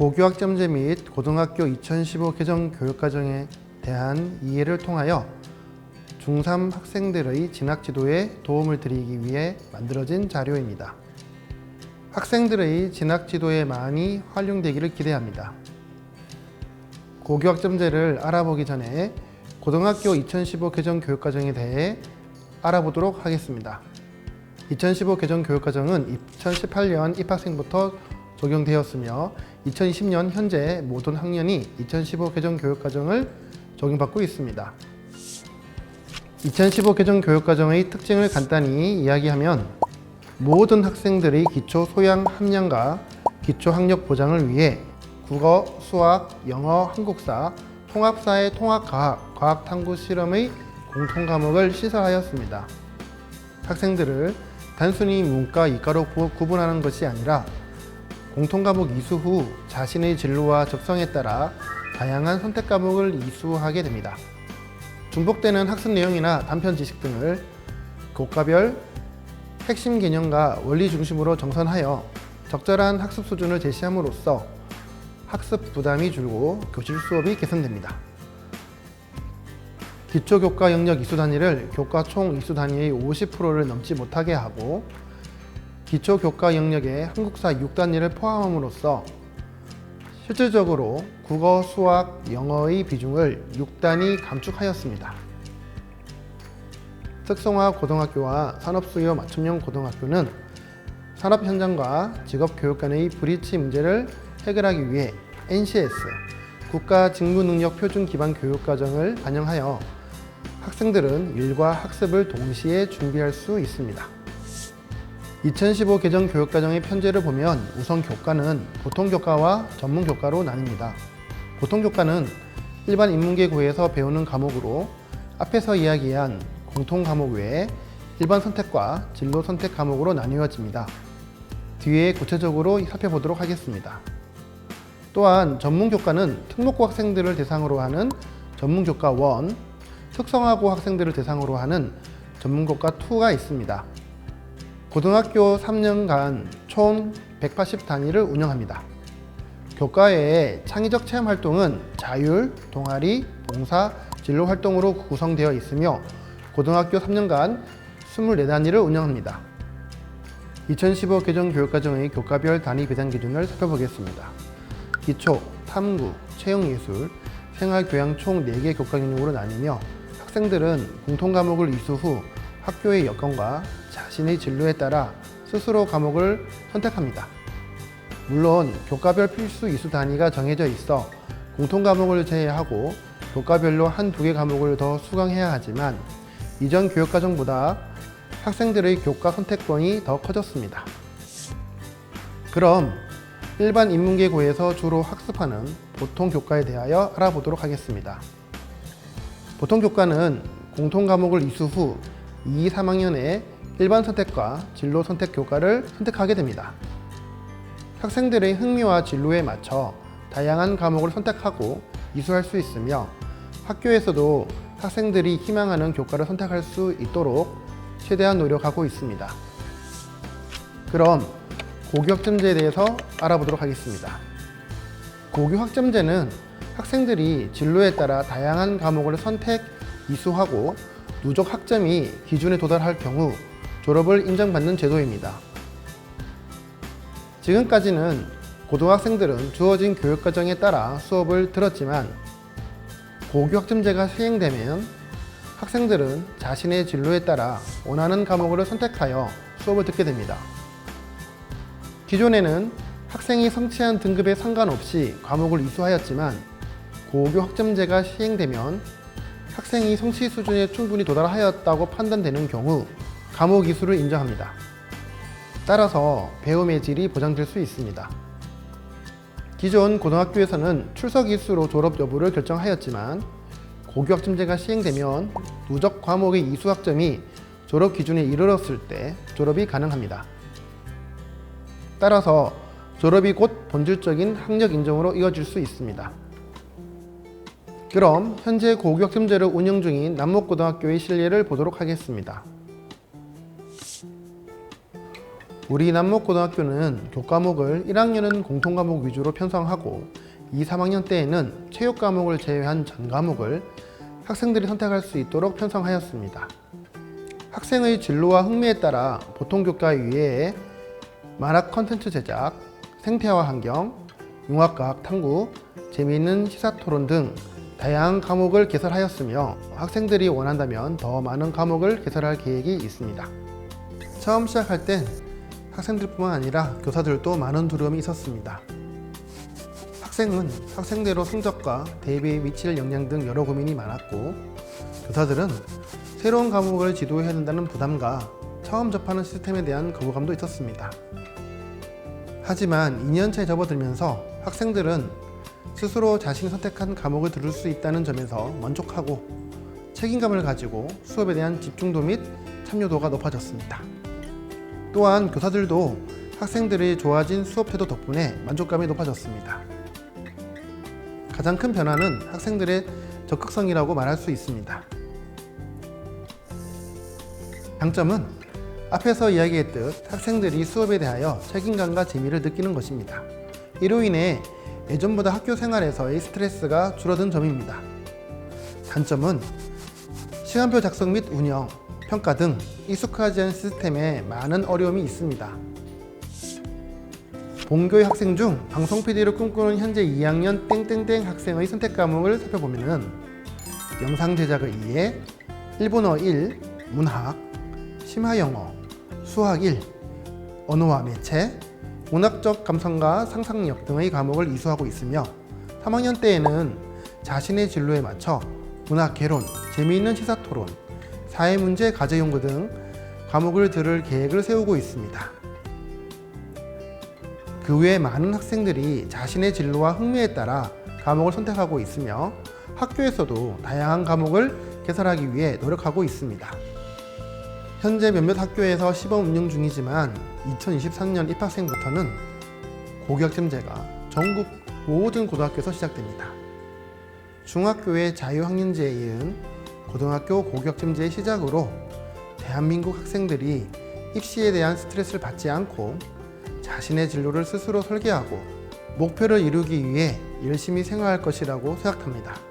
고교학점제 및 고등학교 2015 개정 교육과정에 대한 이해를 통하여 중3 학생들의 진학 지도에 도움을 드리기 위해 만들어진 자료입니다. 학생들의 진학 지도에 많이 활용되기를 기대합니다. 고교학점제를 알아보기 전에 고등학교 2015 개정 교육과정에 대해 알아보도록 하겠습니다. 2015 개정 교육과정은 2018년 입학생부터 적용되었으며 2020년 현재 모든 학년이 2015 개정 교육과정을 적용받고 있습니다. 2015 개정 교육과정의 특징을 간단히 이야기하면 모든 학생들의 기초 소양 함량과 기초 학력 보장을 위해 국어, 수학, 영어, 한국사, 통합사회, 통합과학, 과학탐구 실험의 공통 과목을 시설하였습니다. 학생들을 단순히 문과, 이과로 구- 구분하는 것이 아니라 공통 과목 이수 후 자신의 진로와 적성에 따라 다양한 선택 과목을 이수하게 됩니다. 중복되는 학습 내용이나 단편 지식 등을 교과별 핵심 개념과 원리 중심으로 정선하여 적절한 학습 수준을 제시함으로써 학습 부담이 줄고 교실 수업이 개선됩니다. 기초교과 영역 이수 단위를 교과 총 이수 단위의 50%를 넘지 못하게 하고 기초 교과 영역에 한국사 6단위를 포함함으로써 실질적으로 국어, 수학, 영어의 비중을 6단위 감축하였습니다. 특성화 고등학교와 산업수요 맞춤형 고등학교는 산업 현장과 직업 교육 간의 브리치 문제를 해결하기 위해 NCS 국가 직무 능력 표준 기반 교육 과정을 반영하여 학생들은 일과 학습을 동시에 준비할 수 있습니다. 2015 개정 교육과정의 편제를 보면 우선 교과는 보통 교과와 전문 교과로 나뉩니다. 보통 교과는 일반 인문계고에서 배우는 과목으로 앞에서 이야기한 공통 과목 외에 일반 선택과 진로 선택 과목으로 나뉘어집니다. 뒤에 구체적으로 살펴보도록 하겠습니다. 또한 전문 교과는 특목고 학생들을 대상으로 하는 전문 교과 1, 특성화고 학생들을 대상으로 하는 전문 교과 2가 있습니다. 고등학교 3년간 총 180 단위를 운영합니다. 교과외에 창의적 체험 활동은 자율, 동아리, 봉사, 진로 활동으로 구성되어 있으며 고등학교 3년간 24단위를 운영합니다. 2015 개정 교육과정의 교과별 단위 배당 기준을 살펴보겠습니다. 기초, 탐구, 채용예술, 생활교양 총 4개 교과 영역으로 나뉘며 학생들은 공통 과목을 이수 후 학교의 여건과 자신의 진로에 따라 스스로 과목을 선택합니다. 물론 교과별 필수 이수 단위가 정해져 있어 공통 과목을 제외하고 교과별로 한 두 개 과목을 더 수강해야 하지만 이전 교육과정보다 학생들의 교과 선택권이 더 커졌습니다. 그럼 일반 인문계고에서 주로 학습하는 보통 교과에 대하여 알아보도록 하겠습니다. 보통 교과는 공통 과목을 이수 후 2, 3학년에 일반 선택과 진로 선택 교과를 선택하게 됩니다. 학생들의 흥미와 진로에 맞춰 다양한 과목을 선택하고 이수할 수 있으며 학교에서도 학생들이 희망하는 교과를 선택할 수 있도록 최대한 노력하고 있습니다. 그럼 고교 학점제에 대해서 알아보도록 하겠습니다. 고교 학점제는 학생들이 진로에 따라 다양한 과목을 선택, 이수하고 누적 학점이 기준에 도달할 경우 졸업을 인정받는 제도입니다. 지금까지는 고등학생들은 주어진 교육과정에 따라 수업을 들었지만 고교 학점제가 시행되면 학생들은 자신의 진로에 따라 원하는 과목을 선택하여 수업을 듣게 됩니다. 기존에는 학생이 성취한 등급에 상관없이 과목을 이수하였지만 고교 학점제가 시행되면 학생이 성취 수준에 충분히 도달하였다고 판단되는 경우 과목 이수를 인정합니다. 따라서 배움의 질이 보장될 수 있습니다. 기존 고등학교에서는 출석 일수로 졸업 여부를 결정하였지만 고교 학점제가 시행되면 누적 과목의 이수 학점이 졸업 기준에 이르렀을 때 졸업이 가능합니다. 따라서 졸업이 곧 본질적인 학력 인정으로 이어질 수 있습니다. 그럼 현재 고교 학점제를 운영 중인 남목고등학교의 실례를 보도록 하겠습니다. 우리 남목고등학교는 교과목을 1학년은 공통과목 위주로 편성하고 2, 3학년 때에는 체육 과목을 제외한 전 과목을 학생들이 선택할 수 있도록 편성하였습니다. 학생의 진로와 흥미에 따라 보통 교과 이외에 만화 컨텐츠 제작, 생태화 환경, 융합과학 탐구, 재미있는 시사 토론 등 다양한 과목을 개설하였으며 학생들이 원한다면 더 많은 과목을 개설할 계획이 있습니다. 처음 시작할 땐 학생들뿐만 아니라 교사들도 많은 두려움이 있었습니다. 학생은 학생대로 성적과 대비의 미칠 역량 등 여러 고민이 많았고 교사들은 새로운 과목을 지도해야 된다는 부담과 처음 접하는 시스템에 대한 거부감도 있었습니다. 하지만 2년차에 접어들면서 학생들은 스스로 자신이 선택한 과목을 들을 수 있다는 점에서 만족하고 책임감을 가지고 수업에 대한 집중도 및 참여도가 높아졌습니다. 또한 교사들도 학생들의 좋아진 수업 태도 덕분에 만족감이 높아졌습니다. 가장 큰 변화는 학생들의 적극성이라고 말할 수 있습니다. 장점은 앞에서 이야기했듯 학생들이 수업에 대하여 책임감과 재미를 느끼는 것입니다. 이로 인해 예전보다 학교 생활에서의 스트레스가 줄어든 점입니다. 단점은 시간표 작성 및 운영, 평가 등 익숙하지 않은 시스템에 많은 어려움이 있습니다. 본교의 학생 중 방송 PD를 꿈꾸는 현재 2학년 땡땡땡 학생의 선택 과목을 살펴보면은 영상 제작을 2에 일본어 1, 문학, 심화 영어, 수학 1, 언어와 매체, 문학적 감성과 상상력 등의 과목을 이수하고 있으며 3학년 때에는 자신의 진로에 맞춰 문학 개론, 재미있는 시사 토론, 사회 문제 과제 연구 등 과목을 들을 계획을 세우고 있습니다. 그 외에 많은 학생들이 자신의 진로와 흥미에 따라 과목을 선택하고 있으며 학교에서도 다양한 과목을 개설하기 위해 노력하고 있습니다. 현재 몇몇 학교에서 시범 운영 중이지만 2023년 입학생부터는 고교학점제가 전국 모든 고등학교에서 시작됩니다. 중학교의 자유학년제에 이은 고등학교 고교학점제의 시작으로 대한민국 학생들이 입시에 대한 스트레스를 받지 않고 자신의 진로를 스스로 설계하고 목표를 이루기 위해 열심히 생활할 것이라고 생각합니다.